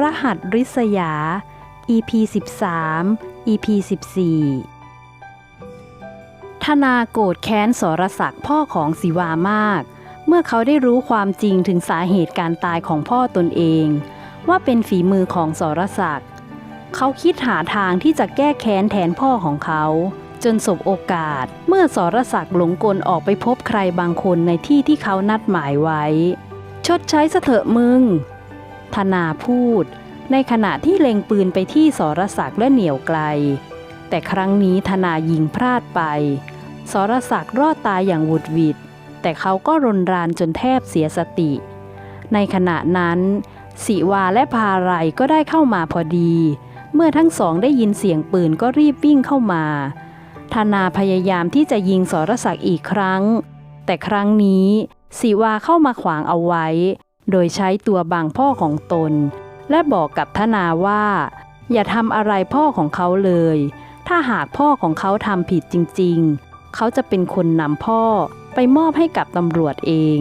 รหัสริษยา EP 13 EP 14ธนาโกรธแค้นสรศักดิ์พ่อของศิวามาก เมื่อเขาได้รู้ความจริงถึงสาเหตุการตายของพ่อตนเอง ว่าเป็นฝีมือของสรศักดิ์เขาคิดหาทางที่จะแก้แค้นแทนพ่อของเขา จนสบโอกาสเมื่อสรศักดิ์หลงกลออกไปพบใครบางคนในที่ที่เขานัดหมายไว้ ชดใช้ซะเถอะมึง ธนาพูด ในขณะที่เล็งปืนไปที่สรศักดิ์และเหนียวไกล แต่ครั้งนี้ธนายิงพลาดไป สรศักดิ์รอดตายอย่างหวุดหวิด แต่เขาก็รนรานจนแทบเสียสติ ในขณะนั้นสิวาและพาไรก็ได้เข้ามาพอดี เมื่อทั้งสองได้ยินเสียงปืนก็รีบวิ่งเข้ามาธนาพยายามที่จะยิงสรศักดิ์อีกครั้ง แต่ครั้งนี้สิวาเข้ามาขวางเอาไว้ โดยใช้ตัวบังพ่อของตน และบอกกับธนาว่า อย่าทำอะไรพ่อของเขาเลย ถ้าหากพ่อของเขาทำผิดจริงๆ เขาจะเป็นคนนำพ่อไปมอบให้กับตำรวจเอง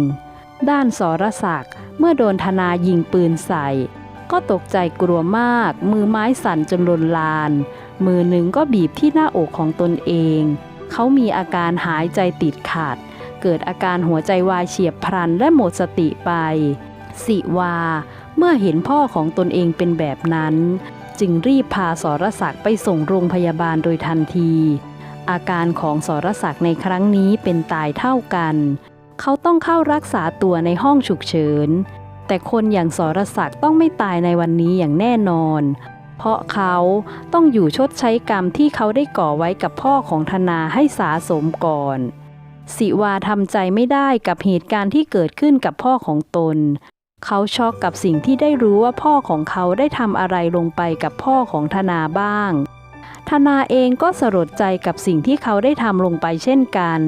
ด้านสรศักดิ์เมื่อโดนธนายิงปืนใส่ ก็ตกใจกลัวมาก มือไม้สั่นจนลนลาน มือหนึ่งก็บีบที่หน้าอกของตนเอง เขามีอาการหายใจติดขัดเกิดอาการหัวใจวายเฉียบพลันและหมดสติไป สิวา เมื่อเห็นพ่อของตนเองเป็นแบบนั้น จึงรีบพาสรศักดิ์ไปส่งโรงพยาบาลโดยทันที อาการของสรศักดิ์ในครั้งนี้เป็นตายเท่ากัน เขาต้องเข้ารักษาตัวในห้องฉุกเฉิน แต่คนอย่างสรศักดิ์ต้องไม่ตายในวันนี้อย่างแน่นอน เพราะเขาต้องอยู่ชดใช้กรรมที่เขาได้ก่อไว้กับพ่อของธนาให้สาสมก่อนสิวาทำใจไม่ได้กับเหตุการณ์ที่เกิดขึ้นกับพ่อของตน เขาช็อกกับสิ่งที่ได้รู้ว่าพ่อของเขาได้ทำอะไรลงไปกับพ่อของธนาบ้าง ธนาเองก็สลดใจกับสิ่งที่เขาได้ทำลงไปเช่นกัน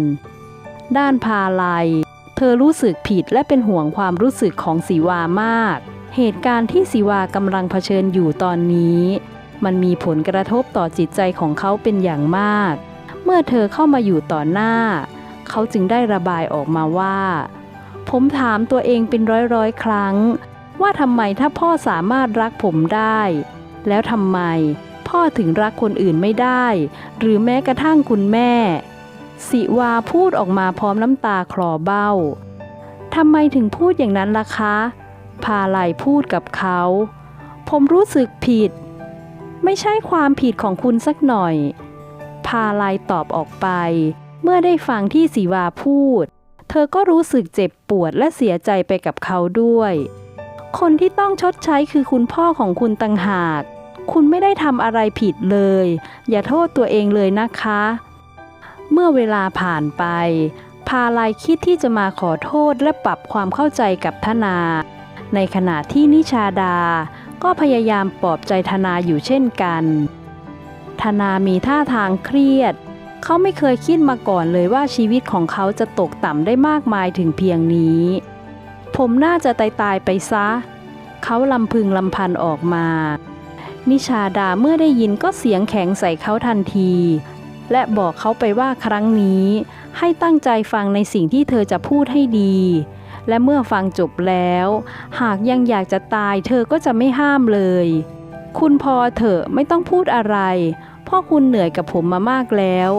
ด้านพาลัย เธอรู้สึกผิดและเป็นห่วงความรู้สึกของสีวามาก เหตุการณ์ที่สีวากำลังเผชิญอยู่ตอนนี้ มันมีผลกระทบต่อจิตใจของเขาเป็นอย่างมาก เมื่อเธอเข้ามาอยู่ต่อหน้า เขาจึงได้ระบายออกมาว่า ผมถามตัวเองเป็นร้อยร้อยๆ ครั้ง ว่าทำไมถ้าพ่อสามารถรักผมได้ แล้วทำไมพ่อถึงรักคนอื่นไม่ได้ หรือแม้กระทั่งคุณแม่ สิวาพูดออกมาพร้อมน้ำตาคลอเบ้าทำไมถึงพูดอย่างนั้นล่ะคะ พาไลพูดกับเขา ผมรู้สึกผิด ไม่ใช่ความผิดของคุณสักหน่อย พาไลตอบออกไป เมื่อได้ฟังที่สีวาพูด เธอก็รู้สึกเจ็บปวดและเสียใจไปกับเขาด้วย คนที่ต้องชดใช้คือคุณพ่อของคุณต่างหาก คุณไม่ได้ทำอะไรผิดเลย อย่าโทษตัวเองเลยนะคะ เมื่อเวลาผ่านไป พาลายคิดที่จะมาขอโทษและปรับความเข้าใจกับธนา ในขณะที่นิชาดา ก็พยายามปลอบใจธนาอยู่เช่นกันธนามีท่าทางเครียด เขาไม่เคยคิดมาก่อนเลยว่าชีวิตของเขาจะตกต่ำได้มากมายถึงเพียงนี้ ผมน่าจะตายตายไปซะ เขาลำพึงลำพันออกมา นิชาดาเมื่อได้ยินก็เสียงแข็งใส่เขาทันที และบอกเขาไปว่าครั้งนี้ ให้ตั้งใจฟังในสิ่งที่เธอจะพูดให้ดี และเมื่อฟังจบแล้ว หากยังอยากจะตายเธอก็จะไม่ห้ามเลย คุณพอเถอะไม่ต้องพูดอะไร พ่อคุณเหนื่อยกับผมมามากแล้ว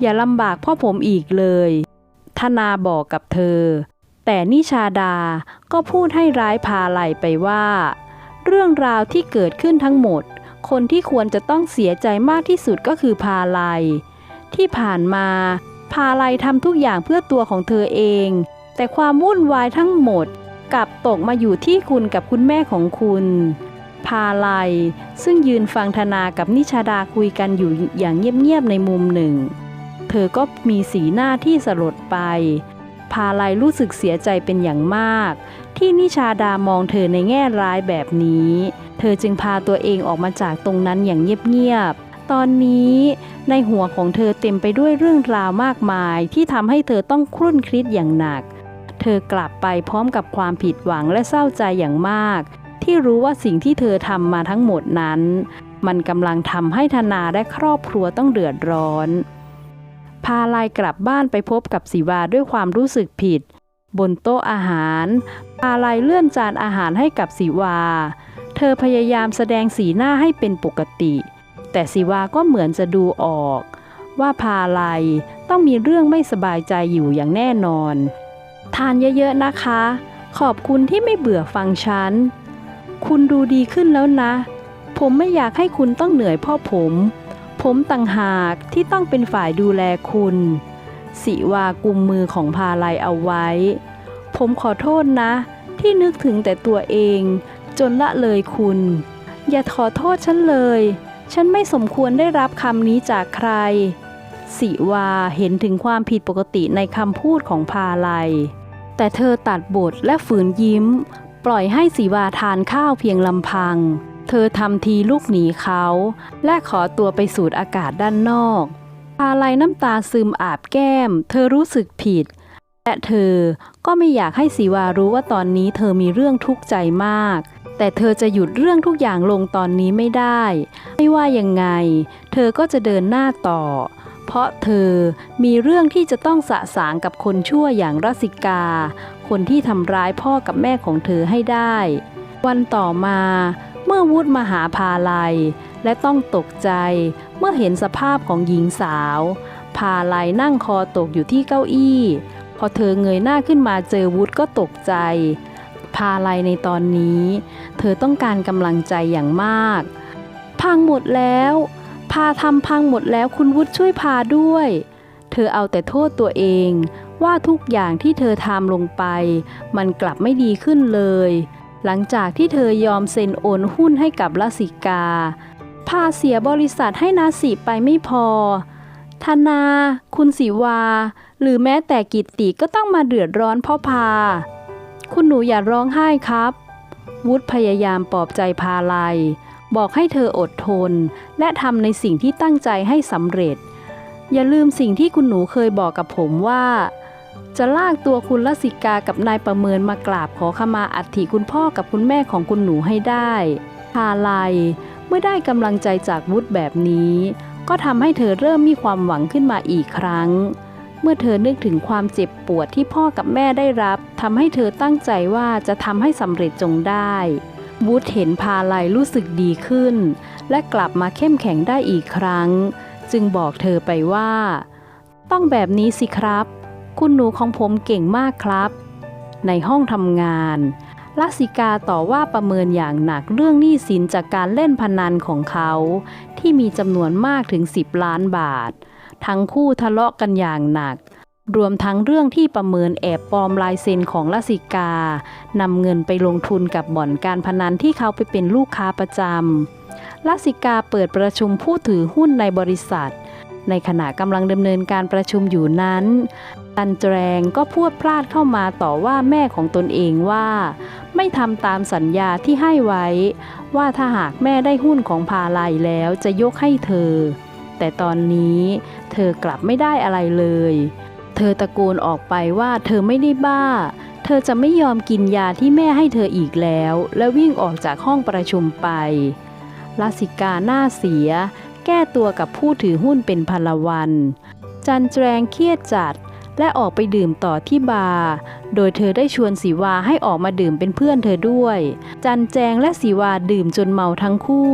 อย่าลำบากพ่อผมอีกเลย ธนาบอกกับเธอ แต่นิชาดาก็พูดให้ร้ายพาไหลไปว่า เรื่องราวที่เกิดขึ้นทั้งหมด คนที่ควรจะต้องเสียใจมากที่สุดก็คือพาไลที่ผ่านมา พาไลทำทุกอย่างเพื่อตัวของเธอเอง แต่ความวุ่นวายทั้งหมดกลับตกมาอยู่ที่คุณกับคุณแม่ของคุณ พาไลซึ่งยืนฟังธนากับนิชาดาคุยกันอยู่อย่างเงียบๆในมุมหนึ่ง เธอก็มีสีหน้าที่สลดไป พาไลรู้สึกเสียใจเป็นอย่างมาก ที่นิชาดามองเธอในแง่ร้ายแบบนี้ เธอจึงพาตัวเองออกมาจากตรงนั้นอย่างเงียบๆ ตอนนี้ในหัวของเธอเต็มไปด้วยเรื่องราวมากมายที่ทำให้เธอต้องครุ่นคิดอย่างหนัก เธอกลับไปพร้อมกับความผิดหวังและเศร้าใจอย่างมาก ที่รู้ว่าสิ่งที่เธอทำมาทั้งหมดนั้น มันกำลังทำให้ธนาและครอบครัวต้องเดือดร้อน พาลายกลับบ้านไปพบกับศิวาด้วยความรู้สึกผิด บนโต๊ะอาหาร พาลายเลื่อนจานอาหารให้กับศิวา เธอพยายามแสดงสีหน้าให้เป็นปกติ แต่สิวาก็เหมือนจะดูออก ว่าพาลัยต้องมีเรื่องไม่สบายใจอยู่อย่างแน่นอน ทานเยอะๆนะคะ ขอบคุณที่ไม่เบื่อฟังฉัน คุณดูดีขึ้นแล้วนะ ผมไม่อยากให้คุณต้องเหนื่อยพ่อผม ผมต่างหากที่ต้องเป็นฝ่ายดูแลคุณ สิวากุมมือของพาลัยเอาไว้ ผมขอโทษนะ ที่นึกถึงแต่ตัวเอง จนละเลยคุณ อย่าขอโทษฉันเลย ฉันไม่สมควรได้รับคำนี้จากใคร สิวาเห็นถึงความผิดปกติในคำพูดของพาลัยแต่เธอตัดบทและฝืนยิ้ม ปล่อยให้สีวาทานข้าวเพียงลำพัง เธอทำทีลูกหนีเขา และขอตัวไปสูดอากาศด้านนอกพาลัยน้ำตาซึมอาบแก้ม เธอรู้สึกผิด และเธอก็ไม่อยากให้สีวารู้ว่าตอนนี้เธอมีเรื่องทุกข์ใจมาก แต่เธอจะหยุดเรื่องทุกอย่างลงตอนนี้ไม่ได้ ไม่ว่ายังไง เธอก็จะเดินหน้าต่อ เพราะเธอมีเรื่องที่จะต้องสะสางกับคนชั่วอย่างรัสิกา คนที่ทำร้ายพ่อกับแม่ของเธอให้ได้ วันต่อมาเมื่อวุฒมาหาพาลัย และต้องตกใจเมื่อเห็นสภาพของหญิงสาว พาลัยนั่งคอตกอยู่ที่เก้าอี้ พอเธอเงยหน้าขึ้นมาเจอวุฒก็ตกใจ พาลัยในตอนนี้ เธอต้องการกำลังใจอย่างมาก พังหมดแล้ว พาทำพังหมดแล้วคุณวุฒิช่วยพาด้วย เธอเอาแต่โทษตัวเองว่าทุกอย่างที่เธอทำลงไป มันกลับไม่ดีขึ้นเลย หลังจากที่เธอยอมเซ็นโอนหุ้นให้กับลสิกา พาเสียบริษัทให้นาสิไปไม่พอ ธนา คุณสิวา หรือแม้แต่กิตติก็ต้องมาเดือดร้อนเพ่อพา คุณหนูอย่าร้องไห้ครับ วุฒิพยายามปลอบใจพาลัย บอกให้เธออดทน และทำในสิ่งที่ตั้งใจให้สำเร็จ อย่าลืมสิ่งที่คุณหนูเคยบอกกับผมว่า จะลากตัวคุณลสิกากับนายประเมินมากราบขอขมาอัฐิคุณพ่อกับคุณแม่ของคุณหนูให้ได้พาลัยเมื่อได้กำลังใจจากวุฒิแบบนี้ ก็ทำให้เธอเริ่มมีความหวังขึ้นมาอีกครั้ง เมื่อเธอนึกถึงความเจ็บปวดที่พ่อกับแม่ได้รับทำให้เธอตั้งใจว่าจะทำให้สำเร็จจงได้ วุฒเห็นพาลัยรู้สึกดีขึ้น และกลับมาเข้มแข็งได้อีกครั้ง จึงบอกเธอไปว่า ต้องแบบนี้สิครับ คุณหนูของผมเก่งมากครับ ในห้องทำงานลักษิกาต่อว่าประเมินอย่างหนักเรื่องหนี้สินจากการเล่นพนันของเขา ที่มีจำนวนมากถึง 10 ล้านบาท ทั้งคู่ทะเลาะกันอย่างหนัก รวมทั้งเรื่องที่ประเมินแอบปลอมลายเซ็นของลสิกานำเงินไปลงทุนกับบ่อนการพนันที่เขาไปเป็นลูกค้าประจำลสิกาเปิดประชุมผู้ถือหุ้นในบริษัท ในขณะกำลังดำเนินการประชุมอยู่นั้น ตันแจรงก็พูดพลาดเข้ามาต่อว่าแม่ของตนเองว่า ไม่ทำตามสัญญาที่ให้ไว้ ว่าถ้าหากแม่ได้หุ้นของพาลัยแล้วจะยกให้เธอ แต่ตอนนี้เธอกลับไม่ได้อะไรเลย เธอตะโกนออกไปว่าเธอไม่ได้บ้า เธอจะไม่ยอมกินยาที่แม่ให้เธออีกแล้ว และวิ่งออกจากห้องประชุมไปลาสิกาหน้าเสีย แก้ตัวกับผู้ถือหุ้นเป็นพลวัน จันแจรงเครียดจัด และออกไปดื่มต่อที่บาร์ โดยเธอได้ชวนสีวาให้ออกมาดื่มเป็นเพื่อนเธอด้วย จันแจงและสีวาดื่มจนเมาทั้งคู่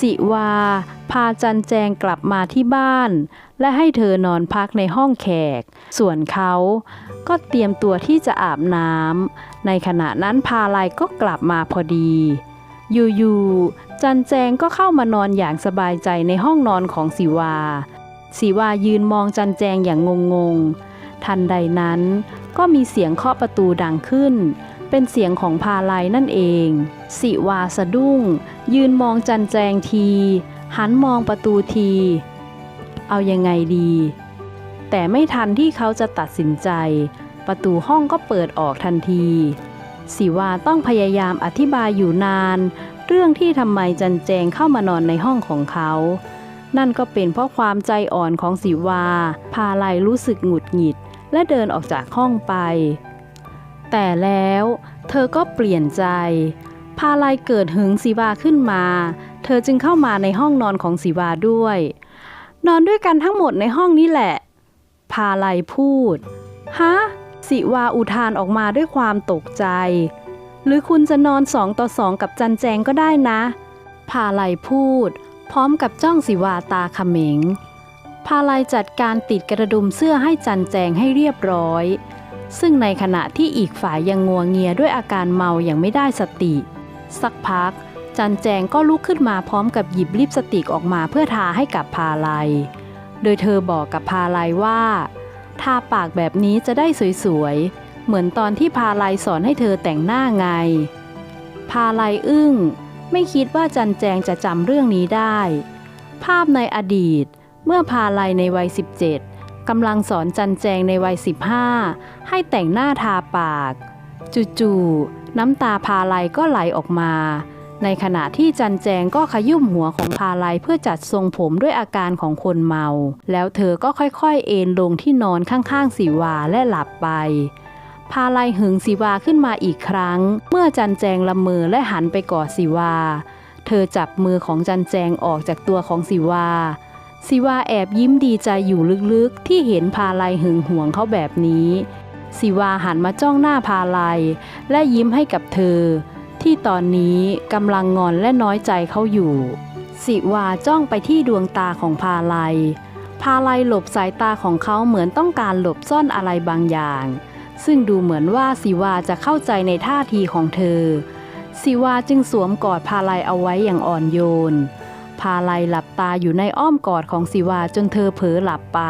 สีวา พาจันแจงกลับมาที่บ้าน และให้เธอนอนพักในห้องแขก ส่วนเขาก็เตรียมตัวที่จะอาบน้ำในขณะนั้นพาลัยก็กลับมาพอดีอยู่ๆจันแจงก็เข้ามานอนอย่างสบายใจในห้องนอนของสีวาสีวายืนมองจันแจงอย่างงงๆ ทันใดนั้น ก็มีเสียงเคาะประตูดังขึ้น เป็นเสียงของพาลัยนั่นเอง สิวาสะดุ้ง ยืนมองจันแจงที หันมองประตูที เอายังไงดี แต่ไม่ทันที่เขาจะตัดสินใจ ประตูห้องก็เปิดออกทันทีสิวาต้องพยายามอธิบายอยู่นาน เรื่องที่ทำไมจันแจงเข้ามานอนในห้องของเขา นั่นก็เป็นเพราะความใจอ่อนของสิวา พาลัยรู้สึกหงุดหงิด และเดินออกจากห้องไป แต่แล้วเธอก็เปลี่ยนใจ พาลัยเกิดหึงสีวาขึ้นมา เธอจึงเข้ามาในห้องนอนของสีวาด้วย นอนด้วยกันทั้งหมดในห้องนี้แหละ พาลัยพูด ฮะ สิวาอุทานออกมาด้วยความตกใจ หรือคุณจะนอนสองต่อสองกับจันแจงก็ได้นะ พาลัยพูด พร้อมกับจ้องสิวาตาเขม็ง พาลัยจัดการติดกระดุมเสื้อให้จันแจงให้เรียบร้อย ซึ่งในขณะที่อีกฝ่ายยังงัวเงียด้วยอาการเมาอย่างไม่ได้สติ สักพัก จันแจงก็ลุกขึ้นมาพร้อมกับหยิบลิปสติกออกมาเพื่อทาให้กับพาลัย โดยเธอบอกกับพาลัยว่าทาปากแบบนี้จะได้สวยๆ เหมือนตอนที่พาลัยสอนให้เธอแต่งหน้าไง พาลัยอึ้ง ไม่คิดว่าจันแจงจะจำเรื่องนี้ได้ ภาพในอดีต เมื่อพาลัยในวัย 17 กำลังสอนจันแจงในวัย 15 ให้แต่งหน้าทาปาก จู่ๆน้ำตาพาลัยก็ไหลออกมา ในขณะที่จันแจงก็ขยุ่มหัวของพาลัยเพื่อจัดทรงผมด้วยอาการของคนเมา แล้วเธอก็ค่อยๆ เอนลงที่นอนข้างๆสีวาและหลับไปพาลัยหึงสีวาขึ้นมาอีกครั้ง เมื่อจันแจงละเมอและหันไปกอดสีวา เธอจับมือของจันแจงออกจากตัวของสีวา สีวาแอบยิ้มดีใจอยู่ลึกๆ ที่เห็นพาลัยหึงหวงเขาแบบนี้สีวาหันมาจ้องหน้าพาลัย และยิ้มให้กับเธอ ที่ตอนนี้กำลังงอนและน้อยใจเขาอยู่ สิวาจ้องไปที่ดวงตาของพาลัย พาลัยหลบสายตาของเขาเหมือนต้องการหลบซ่อนอะไรบางอย่าง ซึ่งดูเหมือนว่าสิวาจะเข้าใจในท่าทีของเธอ สิวาจึงสวมกอดพาลัยเอาไว้อย่างอ่อนโยน พาลัยหลับตาอยู่ในอ้อมกอดของสิวาจนเธอเผลอหลับไป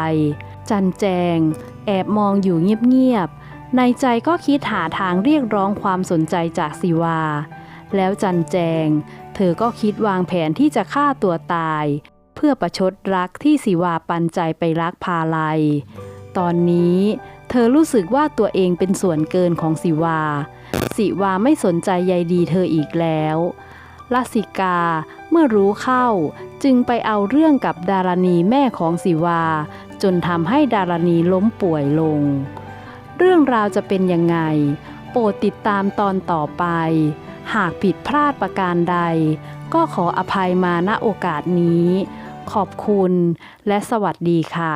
จันแจง แอบมองอยู่เงียบๆในใจก็คิดหาทางเรียกร้องความสนใจจากสิวา แล้วจันแจง เธอก็คิดวางแผนที่จะฆ่าตัวตาย เพื่อประชดรักที่สิวาปันใจไปรักพาลัย ตอนนี้เธอรู้สึกว่าตัวเองเป็นส่วนเกินของสิวา สิวาไม่สนใจใยดีเธออีกแล้วลาสิกา เมื่อรู้เข้าจึงไปเอาเรื่องกับดารณีแม่ของสิวา จนทำให้ดารณีล้มป่วยลง เรื่องราวจะเป็นยังไง โปรดติดตามตอนต่อไป หากผิดพลาดประการใด ก็ขออภัยมาณโอกาสนี้ ขอบคุณและสวัสดีค่ะ